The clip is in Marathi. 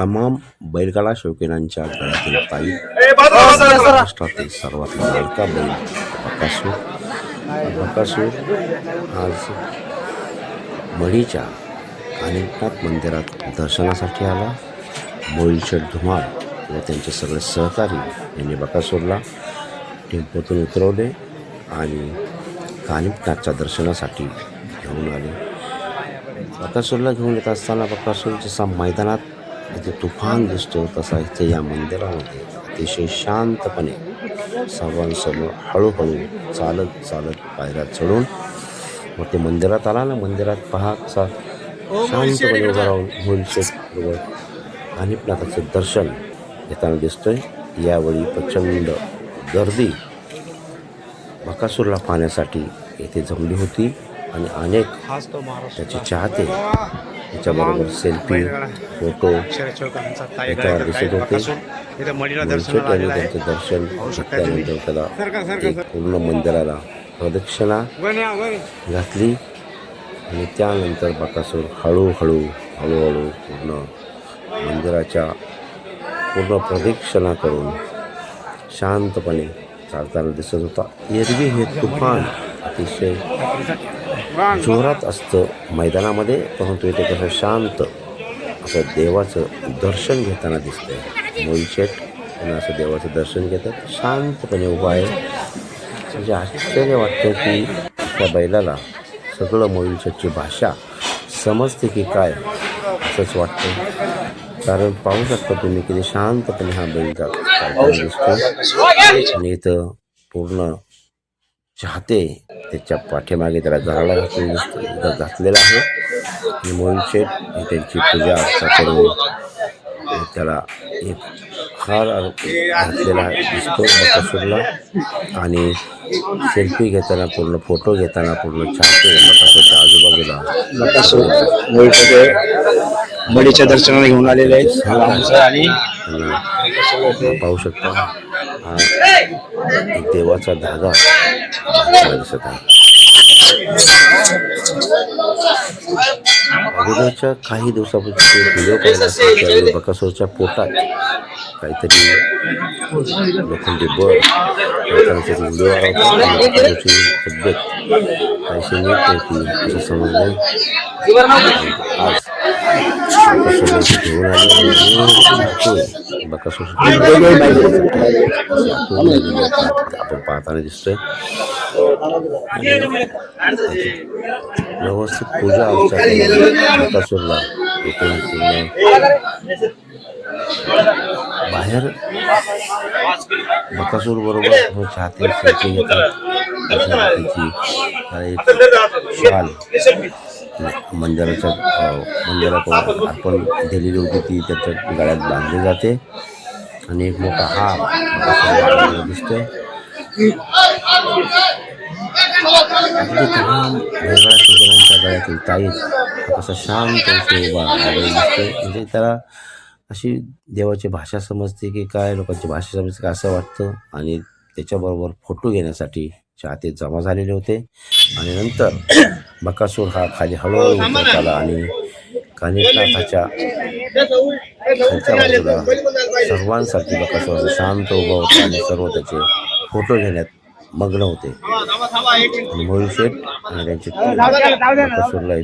तमाम बैलगाडा शौकीनांच्या गळ्यातील ताई महाराष्ट्रातील सर्वात लाडका बैल बकासूर बकासूर आज मढीच्या कानिकनाथ मंदिरात दर्शनासाठी आला. मोळीशेठ धुमाळ व त्यांचे सगळे सहकारी यांनी बकासूरला टेम्पोतून उतरवले आणि कानिकनाथच्या दर्शनासाठी घेऊन आले. बकासूरला घेऊन येत असताना बकासूर जसा मैदानात इथे तुफान दिसतो तसा इथे या मंदिरामध्ये. अतिशय शांतपणे सर्वांसमोर हळूहळू चालत चालत पायऱ्या चढून मग ते मंदिरात आला ना मंदिरात पहा कसा शांतपणे उभा राहून होलसेल बरोबर दर्शन घेताना दिसतोय. यावेळी प्रचंड गर्दी. बकासूरला पाहण्यासाठी येथे जमली होती. आणि अनेक त्याचे चाहते त्याच्याबरोबर सेल्फी फोटो याच्यावर दिसत होते. त्यांनी दर्शन घेतल्यानंतर त्याला पूर्ण मंदिराला प्रदक्षिणा घातली. आणि त्यानंतर बकासूर हळूहळू हळूहळू पूर्ण मंदिराच्या पूर्ण प्रदक्षिणा करून शांतपणे चालताना दिसत होता. एरवी हे तुफान अतिशय जोरात असतं. मैदानामध्ये परंतु इथे कसं शांत असं देवाचं दर्शन घेताना दिसतंय. मोईशेठ त्यांना असं देवाचं दर्शन घेतात. शांतपणे उभं आहे. म्हणजे आश्चर्य वाटतं की त्या बैलाला सगळं मोईशेठची भाषा समजते की काय असंच वाटतं कारण पाहू शकता तुम्ही किती शांतपणे हा बैल जात दिसतो आणि इथं पूर्ण चाहते. त्याच्या पाठीमागे त्याला गराळा घातलेला घातलेला आहे. आणि शेठ हे त्यांची पूजा अर्चा करून त्याला एक हार घातलेला दिसतो बकासूरला आणि सेल्फी घेताना पूर्ण फोटो घेताना पूर्ण चाहते बकासूरच्या आजूबाजूला. बकासूर मडीच्या दर्शनाला घेऊन आलेले आहेत. आणि पाहू शकता हा देवाचा धागा. दिसत आहे अगोदरच्या काही दिवसापूर्वी व्हिडिओ पाहिला असेल त्यावेळी बकासूरच्या पोटात काहीतरी लोखंडी बळ त्याचा व्हिडिओ आला होता आणि तब्येत काहीशी नीट होती असं समजलं आज घेऊन आले बकासूर आपण पाहताना दिसतोय व्यवस्थित पूजा अर्चा बाहेर बकासूर बरोबर चाहते शाल मंदिराच्या अ, मंदिरात अर्पण दिलेली होती ती त्याच्या गळ्यात बांधली जाते. आणि एक मोठा हार दिसतोय. अगदी वेगळ्या सुगरांच्या गळ्यातील ताईत कसा शांत असे उभा दिसतोय. म्हणजे त्याला अशी देवाची भाषा समजते की काय लोकांची भाषा समजते का असं वाटतं. आणि त्याच्याबरोबर फोटो घेण्यासाठी चाहते जमा झालेले होते. आणि नंतर बकासूर हा खाली हळूहळू उतरत आला आणि कानिकनाथाच्या खालच्या बाजूला सर्वांसाठी बकासूर शांत उभा होता आणि सर्व त्याचे फोटो घेण्यात मग्न होते आणि त्यांचे बकासूरला